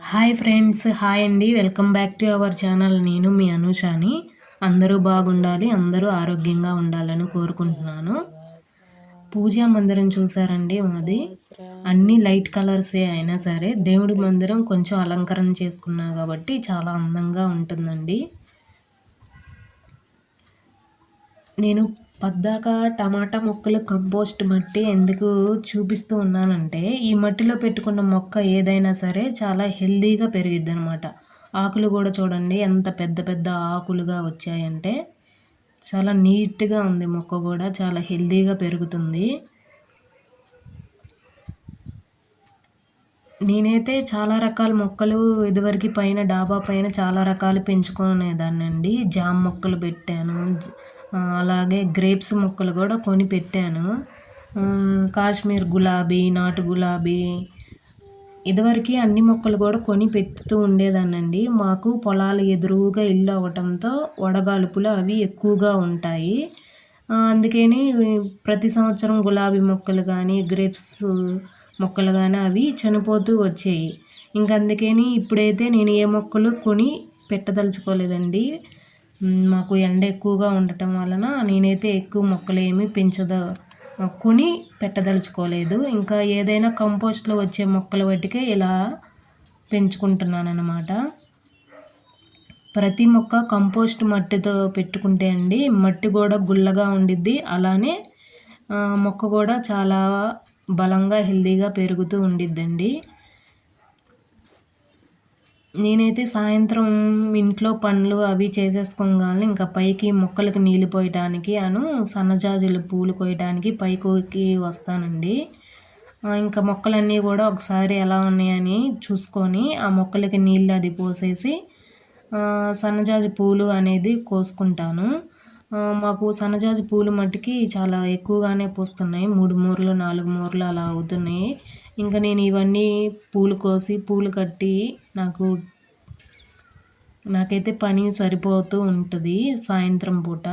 Hi friends hi అండి. Welcome back to our channel. నేను మీ అనుషాని. అందరూ బాగుండాలి అందరూ ఆరోగ్యంగా ఉండాలని కోరుకుంటున్నాను. పూజా మందిరం చూసారండి మాది. అన్ని లైట్ కలర్సే అయినా సరే దేవుడి మందిరం కొంచెం అలంకరణ చేసుకున్నా కాబట్టి చాలా అందంగా ఉంటుందండి. నేను పద్దాక టమాటా మొక్కలు కంపోస్ట్ మట్టి ఎందుకు చూపిస్తూ ఉన్నానంటే ఈ మట్టిలో పెట్టుకున్న మొక్క ఏదైనా సరే చాలా హెల్దీగా పెరిగిద్ది అనమాట ఆకులు కూడా చూడండి ఎంత పెద్ద పెద్ద ఆకులుగా వచ్చాయంటే చాలా నీట్గా ఉంది మొక్క కూడా చాలా హెల్దీగా పెరుగుతుంది. నేనైతే చాలా రకాల మొక్కలు ఇదివరకు పైన డాబా పైన చాలా రకాలు పెంచుకునేదాన్నండి. జామ మొక్కలు పెట్టాను అలాగే గ్రేప్స్ మొక్కలు కూడా కొని పెట్టాను. కాశ్మీర్ గులాబీ నాటు గులాబీ ఇదివరకు అన్ని మొక్కలు కూడా కొని పెడుతూ ఉండేదానండి మాకు పొలాలు ఎదురుగా ఇల్లు అవ్వటంతో వడగాలుపులు అవి ఎక్కువగా ఉంటాయి. అందుకని ప్రతి సంవత్సరం గులాబీ మొక్కలు కానీ గ్రేప్స్ మొక్కలు కానీ అవి చనిపోతూ వచ్చాయి. ఇంకందుకని ఇప్పుడైతే నేను ఏ మొక్కలు కొని పెట్టదలుచుకోలేదండి. మాకు ఎండ ఎక్కువగా ఉండటం వలన నేనైతే ఎక్కువ మొక్కలు ఏమీ పెంచద కొని పెట్టదలుచుకోలేదు. ఇంకా ఏదైనా కంపోస్ట్లో వచ్చే మొక్కల వాటికే ఇలా పెంచుకుంటున్నాను అన్నమాట ప్రతి మొక్క కంపోస్ట్ మట్టితో పెట్టుకుంటే అండి మట్టి కూడా గుల్లగా ఉండిద్ది. అలానే మొక్క కూడా చాలా బలంగా హెల్దీగా పెరుగుతూ ఉండిద్దండి. నేనైతే సాయంత్రం ఇంట్లో పనులు అవి చేసేసుకోగానే ఇంకా పైకి మొక్కలకి నీళ్ళు పోయటానికి అను సన్నజాజులు పూలు కోయటానికి పైకి వస్తానండి. ఇంకా మొక్కలన్నీ కూడా ఒకసారి ఎలా ఉన్నాయని చూసుకొని ఆ మొక్కలకి నీళ్ళు అది పోసేసి సన్నజాజి పూలు అనేది కోసుకుంటాను. మాకు సన్నజాజి పూలు మట్టికి చాలా ఎక్కువగానే పూస్తున్నాయి. మూడు మూరలు నాలుగు మూరలు అలా అవుతున్నాయి. ఇంకా నేను ఇవన్నీ పూలు కోసి పూలు కట్టి నాకు నాకైతే పని సరిపోతూ ఉంటుంది సాయంత్రం పూట.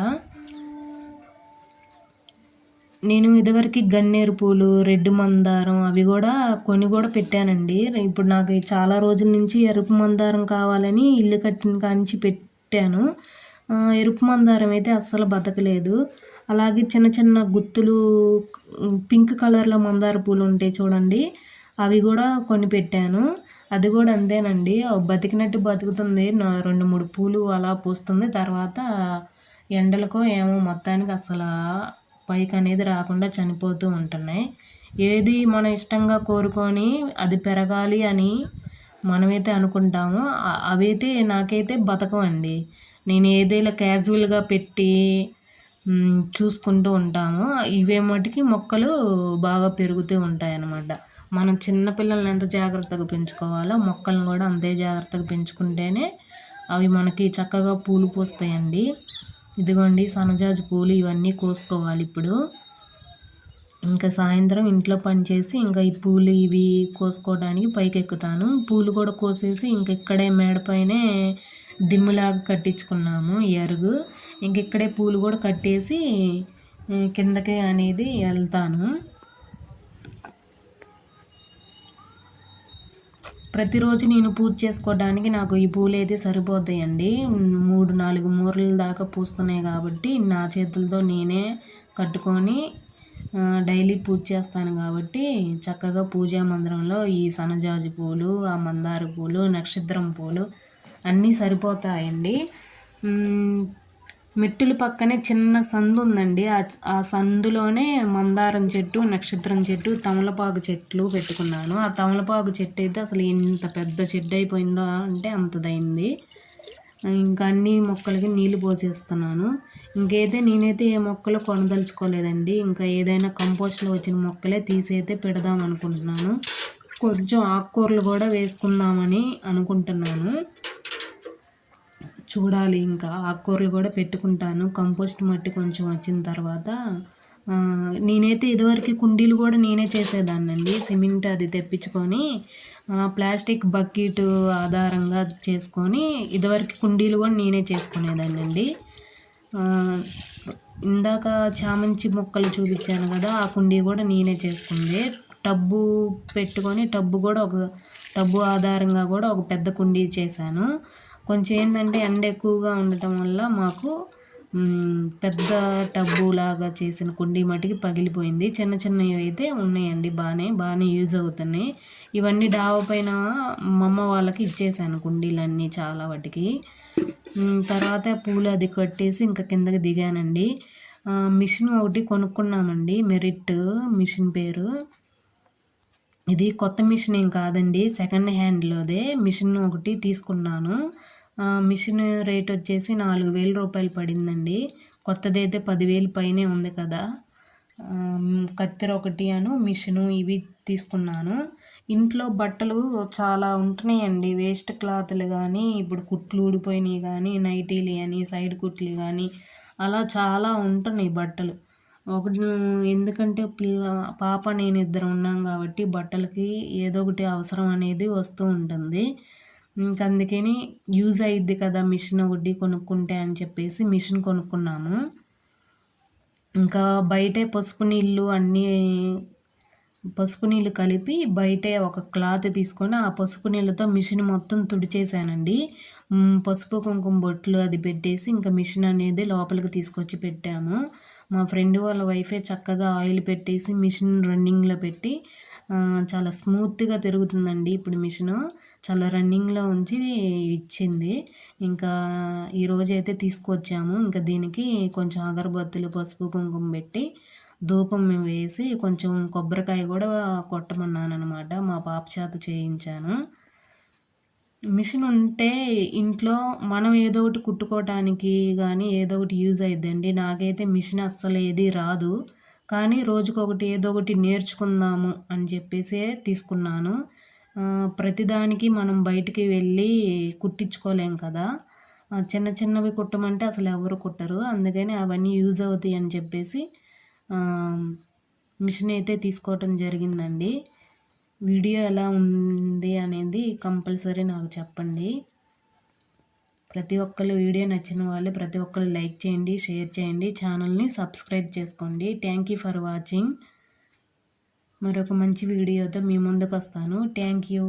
నేను ఇదివరకు గన్నేరు పూలు రెడ్ మందారం అవి కూడా కొని కూడా పెట్టానండి. ఇప్పుడు నాకు చాలా రోజుల నుంచి ఎరుపు మందారం కావాలని ఇల్లు కట్టిన కాంచి పెట్టాను. ఎరుపు మందారం అయితే అస్సలు బతకలేదు. అలాగే చిన్న చిన్న గుత్తులు పింక్ కలర్లో మందార పూలు ఉంటాయి చూడండి అవి కూడా కొని పెట్టాను. అది కూడా అంతేనండి. బతికినట్టు బతుకుతుంది. రెండు మూడు పూలు అలా పూస్తుంది. తర్వాత ఎండలకో ఏమో మొత్తానికి అసలు పైకి అనేది రాకుండా చనిపోతూ ఉంటున్నాయి. ఏది మనం ఇష్టంగా కోరుకొని అది పెరగాలి అని మనమైతే అనుకుంటామో అవైతే నాకైతే బతకమండి నేను ఏదైనా క్యాజువల్గా పెట్టి చూసుకుంటూ ఉంటామో ఇవే మటుకి మొక్కలు బాగా పెరుగుతూ ఉంటాయి అన్నమాట మనం చిన్నపిల్లల్ని ఎంత జాగ్రత్తగా పెంచుకోవాలో మొక్కలను కూడా అంతే జాగ్రత్తగా పెంచుకుంటేనే అవి మనకి చక్కగా పూలు పూస్తాయండి. ఇదిగోండి సన్నజాజి పూలు ఇవన్నీ కోసుకోవాలి ఇప్పుడు. ఇంకా సాయంత్రం ఇంట్లో పని చేసి ఇంకా ఈ పూలు ఇవి కోసుకోవడానికి పైకి ఎక్కుతాను పూలు కూడా కోసేసి ఇంకా ఇక్కడే మేడపైనే దిమ్ములాగా కట్టించుకున్నాము ఎరుగు ఇంక ఇక్కడే పూలు కూడా కట్టేసి కిందకి అనేది వెళ్తాను ప్రతిరోజు నేను పూజ చేసుకోవడానికి నాకు ఈ పూలు అయితే సరిపోతాయండి. మూడు నాలుగు మూరల దాకా పూస్తున్నాయి కాబట్టి నా చేతులతో నేనే కట్టుకొని డైలీ పూజ చేస్తాను కాబట్టి చక్కగా పూజా మందిరంలో ఈ సనజాజి పూలు ఆ మందార పూలు నక్షత్రం పూలు అన్నీ సరిపోతాయండి. మెట్టుల పక్కనే చిన్న సందు ఉందండి ఆ సందులోనే మందారం చెట్టు నక్షత్రం చెట్టు తమలపాకు చెట్లు పెట్టుకున్నాను. ఆ తమలపాకు చెట్టు అయితే అసలు ఎంత పెద్ద చెట్టు అయిపోయిందో అంటే అంతదైంది. ఇంకా అన్ని మొక్కలకి నీళ్ళు పోసేస్తున్నాను. ఇంకైతే నేనైతే ఏ మొక్కలు కొనదలుచుకోలేదండి. ఇంకా ఏదైనా కంపోస్ట్లో వచ్చిన మొక్కలే తీసైతే పెడదాం అనుకుంటున్నాను. కొంచెం ఆకుకూరలు కూడా వేసుకుందామని అనుకుంటున్నాను. చూడాలి ఇంకా. ఆకుకూరలు కూడా పెట్టుకుంటాను. కంపోస్ట్ మట్టి కొంచెం వచ్చిన తర్వాత నేనైతే ఇదివరకు కుండీలు కూడా నేనే చేసేదాన్నండి. సిమెంట్ అది తెప్పించుకొని ప్లాస్టిక్ బకెట్ ఆధారంగా చేసుకొని ఇదివరకు కుండీలు కూడా నేనే చేసుకునేదాన్నండి. ఇందాక చామంతి మొక్కలు చూపించాను కదా ఆ కుండీ కూడా నేనే చేసుకుంది. టబ్బు పెట్టుకొని టబ్బు కూడా ఒక టబ్బు ఆధారంగా కూడా ఒక పెద్ద కుండీ చేశాను. కొంచెం ఏంటంటే ఎండ ఎక్కువగా ఉండటం వల్ల మాకు పెద్ద టబ్బు లాగా చేసిన కుండీ మటుకి పగిలిపోయింది. చిన్న చిన్నవి అయితే ఉన్నాయండి బాగానే బాగానే యూజ్ అవుతున్నాయి. ఇవన్నీ డాబా పైన మా అమ్మ వాళ్ళకి ఇచ్చేసాను కుండీలన్నీ చాలా వాటికి. తర్వాత పూలు అది కట్టేసి ఇంకా కిందకి దిగానండి. మిషన్ ఒకటి కొనుక్కున్నామండి మెరిట్ మిషన్ పేరు. ఇది కొత్త మిషన్ ఏం కాదండి సెకండ్ హ్యాండ్లోదే మిషన్ ఒకటి తీసుకున్నాను. మిషన్ రేట్ వచ్చేసి నాలుగు వేల రూపాయలు పడిందండి. కొత్తది అయితే పదివేలు పైనే ఉంది కదా. కత్తెర ఒకటి అను మిషను ఇవి తీసుకున్నాను. ఇంట్లో బట్టలు చాలా ఉంటున్నాయండి. వేస్ట్ క్లాత్లు కానీ ఇప్పుడు కుట్లు ఊడిపోయినాయి కానీ నైటీలు అని సైడ్ కుట్లు కానీ అలా చాలా ఉంటున్నాయి బట్టలు. ఒకటి ఎందుకంటే పిల్ల పాప నేను ఇద్దరు ఉన్నాం కాబట్టి బట్టలకి ఏదో ఒకటి అవసరం అనేది వస్తూ ఉంటుంది. ఇంక అందుకని యూజ్ అయ్యిద్ది కదా మిషన్ ఒకటి కొనుక్కుంటే అని చెప్పేసి మిషన్ కొనుక్కున్నాము. ఇంకా బయటే పసుపు నీళ్ళు అన్నీ పసుపు నీళ్ళు కలిపి బయటే ఒక క్లాత్ తీసుకొని ఆ పసుపు నీళ్ళతో మిషన్ మొత్తం తుడిచేసానండి. పసుపు కుంకుమ బొట్లు అది పెట్టేసి ఇంకా మిషన్ అనేది లోపలికి తీసుకొచ్చి పెట్టాము. మా ఫ్రెండ్ వాళ్ళ వైఫే చక్కగా ఆయిల్ పెట్టేసి మిషన్ రన్నింగ్లో పెట్టి చాలా స్మూత్గా తిరుగుతుందండి ఇప్పుడు మిషను. చాలా రన్నింగ్లో ఉంచి ఇచ్చింది. ఇంకా ఈరోజు అయితే తీసుకొచ్చాము. ఇంకా దీనికి కొంచెం అగరబత్తులు పసుపు కుంకుమ పెట్టి ధూపం వేసి కొంచెం కొబ్బరికాయ కూడా కొట్టమన్నాను అనమాట మా పాప చేత చేయించాను. మిషన్ ఉంటే ఇంట్లో మనం ఏదో ఒకటి కుట్టుకోవటానికి కానీ ఏదో ఒకటి యూజ్ అయిద్దండి. నాకైతే మిషన్ అస్సలు ఏది రాదు. కానీ రోజుకొకటి ఏదో ఒకటి నేర్చుకుందాము అని చెప్పేసే తీసుకున్నాను. ప్రతిదానికి మనం బయటికి వెళ్ళి కుట్టించుకోలేం కదా. చిన్న చిన్నవి కుట్టమంటే అసలు ఎవరు కుట్టరు. అందుకని అవన్నీ యూజ్ అవుతాయి అని చెప్పేసి మిషన్ అయితే తీసుకోవటం జరిగిందండి. వీడియో ఎలా ఉంది అనేది కంపల్సరీ నాకు చెప్పండి. ప్రతి ఒక్కరు వీడియో నచ్చిన వాళ్ళు ప్రతి ఒక్కరు లైక్ చేయండి షేర్ చేయండి ఛానల్ని సబ్స్క్రైబ్ చేసుకోండి. థ్యాంక్ యూ ఫర్ వాచింగ్ మరొక మంచి వీడియోతో మీ ముందుకు వస్తాను థ్యాంక్ యూ